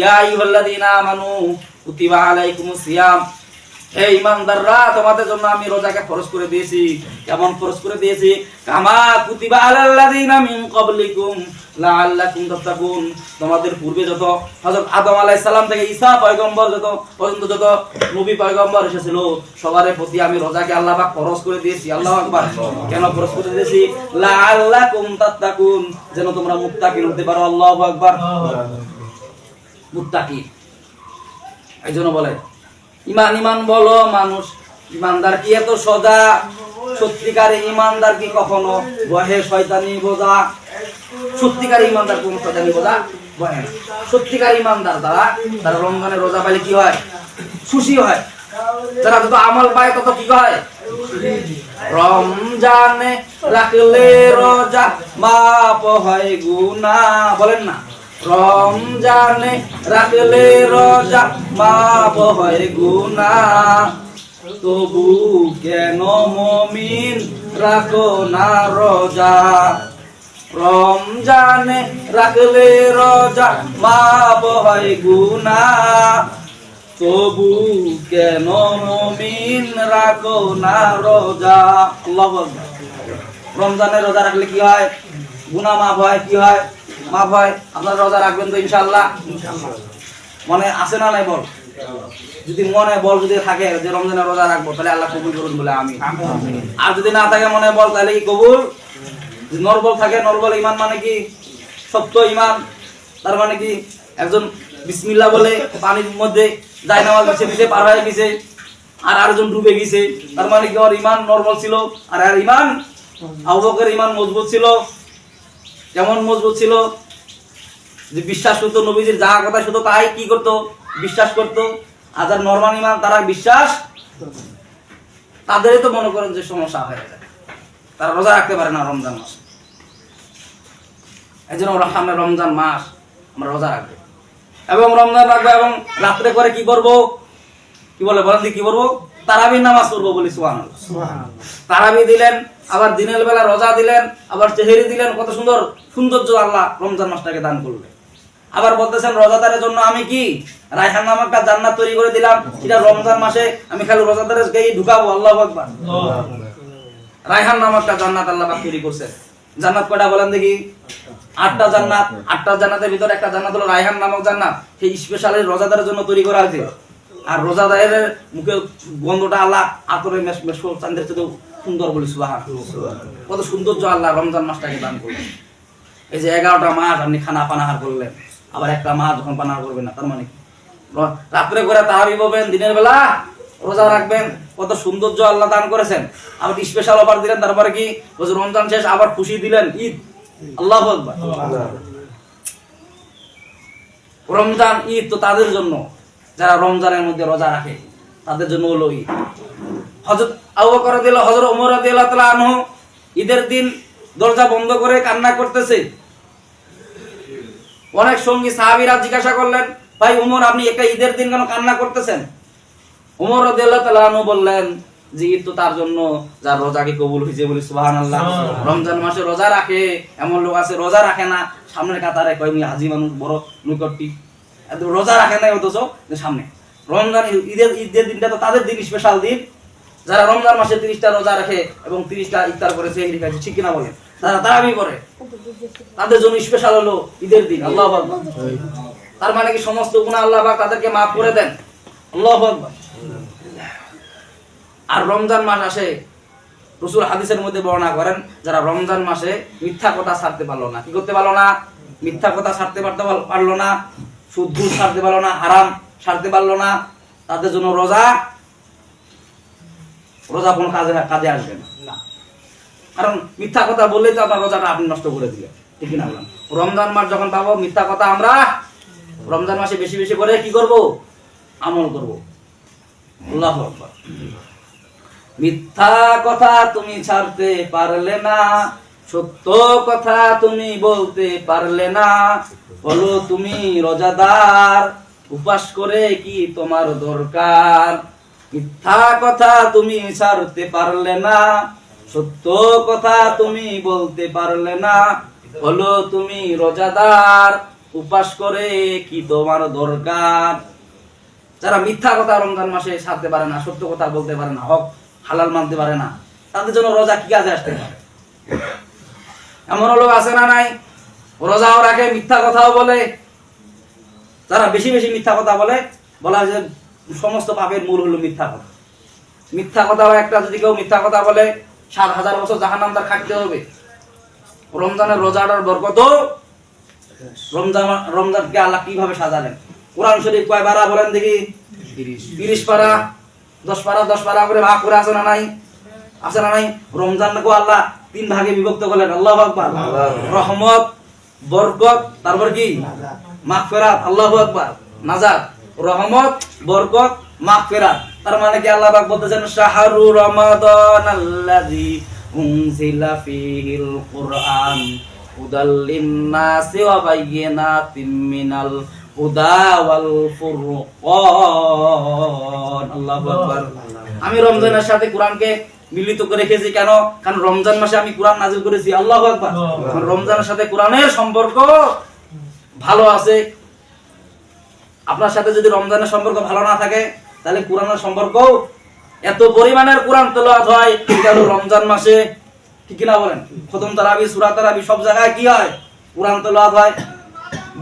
ইয়া আমানু কুতিবা সিয়াম। ইমানদাররা, তোমাদের জন্য আমি রোজাকে ফরজ করে দিয়েছি। কেমন ফরজ করে দিয়েছি? কামা কুতিবা মিন লাআল্লাকুম তাত্তাকুন। তোমাদের পূর্বে যত হযরত আদম আলাইহিস সালাম থেকে ঈসা পয়গম্বর যত পর্যন্ত যত নবী পয়গম্বর এসেছিল, সবার প্রতি আমি রোজাকে আল্লাহ পাক ফরজ করে দিয়েছি। আল্লাহু আকবার। কেন ফরজ করে দিয়েছি? লাআল্লাকুম তাত্তাকুন। যেন তোমরা মুত্তাকিন হতে পারো। আল্লাহু আকবার। এই জন্য বলে, ইমান ইমান বলো মানুষ, ইমানদার কি এত সদা সত্যিকারে ইমানদার কি কখনো বহে শয়তানি বোঝা? সত্যিকার ইমানদার শয়তানি বোঝা বহে সত্যিকার ইমানদার তারা তারা রমজানের রোজা পাইলে কি হয়? খুশি হয়। যারা যত আমল পায় তত কি হয়? রমজানে রাখলে রোজা মাপ হয় গুনা বলেন না। রমজানে রাখলে রোজা মাপ হয় গুনা তবু কেন মমিন রাখো না রোজা? রমজানে রাখলে রোজা মাপ হয় গুনা তবু কেন মমিন রাখো না রোজা। রমজানে রোজা রাখলে কি হয়? গুনাহ মাফ হয়, কি হয়? মাফ হয় আপনারা রোজা রাখবেন তো ইনশাআল্লাহ। মনে আছে না নাই বল? যদি মনে বল যদি থাকে যে রমজানের রোজা রাখব তাহলে আল্লাহ কবুল করুন বলে আমি। আর যদি না থাকে মনে বল তাহলে কি কবুল? নরবল থাকে নরবল ইমান মানে কি? সত্য ইমান। তার মানে কি? একজন বিসমিল্লাহ বলে পানির মধ্যে যায় নামাজ দিছে দিছে পার হয়ে গেছে আর আরেকজন ডুবে গেছে। তার মানে কি? ওর ইমান নরবল ছিল আর আর ইমান আবু ইমান মজবুত ছিল। কেমন মজবুত ছিল, যে বিশ্বাস করতো নবীজির যাহা কথা শুধু তাই কি করতো? বিশ্বাস করতো। আর যার নর্মাল ইমান, তারা বিশ্বাস তাদেরই তো মনে করেন যে সমস্যা হয়ে যায়। তারা রোজা রাখতে পারে না রমজান মাস। এই জন্য ওরা সামনে রমজান মাস আমরা রোজা রাখব। এবং রমজান রাখব এবং রাত্রে করে কি করব? কি বলে বলেন কি করব? তারাবি নামাজ পড়ব বলি সুহান তারাবি দিলেন আবার দিনের বেলা রোজা দিলেন আবার চেহারি দিলেন কত সুন্দর সৌন্দর্য আল্লাহ রমজান মাসটাকে দান করলেন। আবার বলতেছেন রোজাদারের জন্য আমি কি? রায়হান নামক জান্নাত তৈরি করে দিলাম সেটা রমজান মাসে আমি খালি রোজাদারের গায়ে ঢুকাবো আল্লাহ আকবার। রায়হান নামক জান্নাত আল্লাহ পাক তৈরি করছে। জান্নাত কয়টা বলেন দেখি? আটটা জান্নাত আটটা জান্নাতের ভিতরে একটা জান্নাত হলো রায়হান নামক জান্নাত। সেই স্পেশালি রোজাদারের জন্য তৈরি করা হয়েছে। আর রোজাদারের মুখে গন্ধটা আল্লাহ আতরে মেশ মেশ চান্দের চেয়ে সুন্দর বলি সুবাহ কত সৌন্দর্য আল্লাহ রমজান মাসটাকে দান করলেন। এই যে এগারোটা মাস আপনি খানা পানাহার করলেন আবার একটা মাস যখন পানাহার করবেন না তার মানে কি? রাত্রে করে তাহাবি বলবেন দিনের বেলা রোজা রাখবেন কত সৌন্দর্য আল্লাহ দান করেছেন। আবার স্পেশাল অফার দিলেন তারপরে কি? বলছে রমজান শেষ আবার খুশি দিলেন ঈদ। আল্লাহ রমজান ঈদ তো তাদের জন্য। যারা রমজানের মধ্যে রোজা রাখে তাদের জন্য হলো ঈদ। হজরত আবু বকর দিল হজরত ওমর রাদিয়াল্লাহু তাআলা আনহু ঈদের দিন দরজা বন্ধ করে কান্না করতেছে। অনেক সঙ্গী সাহাবীরা জিজ্ঞাসা করলেন ভাই উমর আপনি একটা ঈদের দিন কেন কান্না করতেছেন? উমর রাদিয়াল্লাহু তাআলা আনহু বললেন যে ঈদ তো তার জন্য যার রোজাকে কবুল হয়েছে বলি সুবহানাল্লাহ। রমজান মাসে রোজা রাখে এমন লোক আছে রোজা রাখে না। সামনের কাতারে কয় হাজি মানুষ বড় নিকটটি রোজা রাখে না অথচ সামনে। রমজান ঈদের ঈদের দিনটা তো তাদের দিন স্পেশাল দিন। যারা রমজান মাসে তিরিশটা রোজা রাখে এবং তিরিশটা ইফতার করে সেহরি খাইছে, ঠিক কিনা বলে তারা তারাবি করে। তাদের জন্য স্পেশাল হলো ঈদের দিন, আল্লাহ তার মানে কি সমস্ত গুণা আল্লাহ পাক তাদেরকে মাফ করে দেন? আল্লাহ আর রমজান মাস আসে, রসুল হাদিসের মধ্যে বর্ণনা করেন, যারা রমজান মাসে মিথ্যা কথা ছাড়তে পারল না। কি করতে পারল না? মিথ্যা কথা ছাড়তে পারতে পারল না। ঘুষ ছাড়তে পারল না হারাম ছাড়তে পারল না তাদের জন্য রোজা রোজা কোনো কাজে কাজে আসবে না। কারণ মিথ্যা কথা বললেই তো আপনার রোজাটা আপনি নষ্ট করে দিলেন। ঠিক না বলেন রমজান মাস যখন পাবো মিথ্যা কথা আমরা রমজান মাসে বেশি বেশি করে কি করব? আমল করব। আল্লাহু আকবার। মিথ্যা কথা তুমি ছাড়তে পারলে না। সত্য কথা তুমি বলতে পারলে না। বলো তুমি রোজাদার, উপাস করে কি তোমার দরকার? মিথ্যা কথা তুমি ছাড়তে পারলে না। সত্য কথা তুমি বলতে পারলে না। বলো তুমি রোজাদার, উপাস করে কি তোমার দরকার? যারা মিথ্যা কথা রমজান মাসে সারতে পারে না, সত্য কথা বলতে পারে না, হক হালাল মানতে পারে না, তাদের জন্য রোজা কি কাজে আসতে পারে? এমন লোক আছে না নাই? রোজাও রাখে, মিথ্যা কথাও বলে। যারা বেশি বেশি মিথ্যা কথা বলে, বলা যে সমস্ত পাপের মূল হলো মিথ্যা কথা। মিথ্যা কথা একটা, যদি কেউ মিথ্যা কথা বলে, সাত হাজার বছর জাহান্নাম তার খাটতে হবে। রমজানের রোজাটার বরকত রমজান, রমজানকে আল্লাহ কীভাবে সাজালেন? কোরআন শরীফ কয় পারা বলেন দেখি? তিরিশ পারা, দশ পারা দশ পারা করে ভাগ করে আছে না নাই? আছে না নাই রমজান কো আল্লাহ, তিন ভাগে বিভক্ত করলেন। আল্লাহ আকবার। রহমত, বরকত, তারপর কি? মাগফিরাত। আল্লাহু আকবার। নাজাত। রহমত, বরকত, মাগফিরাত। তার মানে কি আল্লাহ পাক বলতেছেন, শাহরু রমাদান আল্লাযী উনজিলা ফীহিল কুরআন হুদাল লিন-নাসি ওয়া বায়্যিনাতিম মিনাল হুদা ওয়াল ফুরকান। আল্লাহু আকবার। আমি রমজানের সাথে কোরআনকে মিলিত করে রেখেছি কেন? কারণ রমজান মাসে আমি কোরআন নাজিল করেছি আল্লাহু আকবার। কারণ রমজানের সাথে কোরআনের সম্পর্ক ভালো আছে। আপনার সাথে যদি রমজানের সম্পর্ক ভালো না থাকে তাহলে কোরআনের সম্পর্ক এত পরিমাণের কোরআন তেলাওয়াত হয় কেন রমজান মাসে? ঠিক কিনা বলেন? খতম তারাবি সূরা তারাবি সব জায়গায় কি হয়? কোরআন তেলাওয়াত হয়।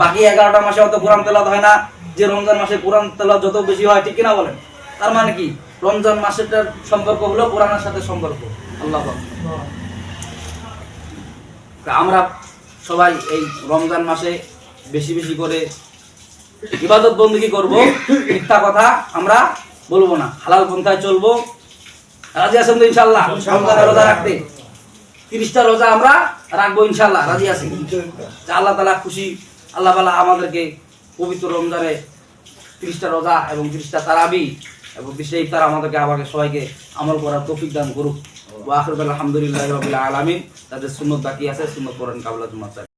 বাকি এগারোটা মাসে অত কোরআন তেলাওয়াত হয় না। যে রমজান মাসে কোরআন তেলাওয়াত যত বেশি হয় ঠিক কিনা বলেন? তার মানে কি? রমজান মাসের সম্পর্ক হলো কোরআনের সাথে সম্পর্ক। আল্লাহ আমরা সবাই এই রমজান মাসে বেশি বেশি করে ইবাদত বন্দী করব, মিথ্যা কথা আমরা বলব না। হালাল পন্থায় চলবো। রাজি আছেন তো ইনশাল্লাহ রমজানের রোজা রাখতে। তিরিশটা রোজা আমরা রাখব ইনশাল্লাহ রাজি আছি আল্লাহ তালা খুশি, আল্লাহ তালা আমাদেরকে পবিত্র রমজানে তিরিশটা রোজা এবং তিরিশটা তারাবি এবং তিরিশটা ইফতার আমাদেরকে আমাকে সবাইকে আমল করার তৌফিক দান করুক। আলহামদুলিল্লাহ আলমিন। তাদের সুন্নত বাকি আছে, সুন্নত করেন কাবলা জুমার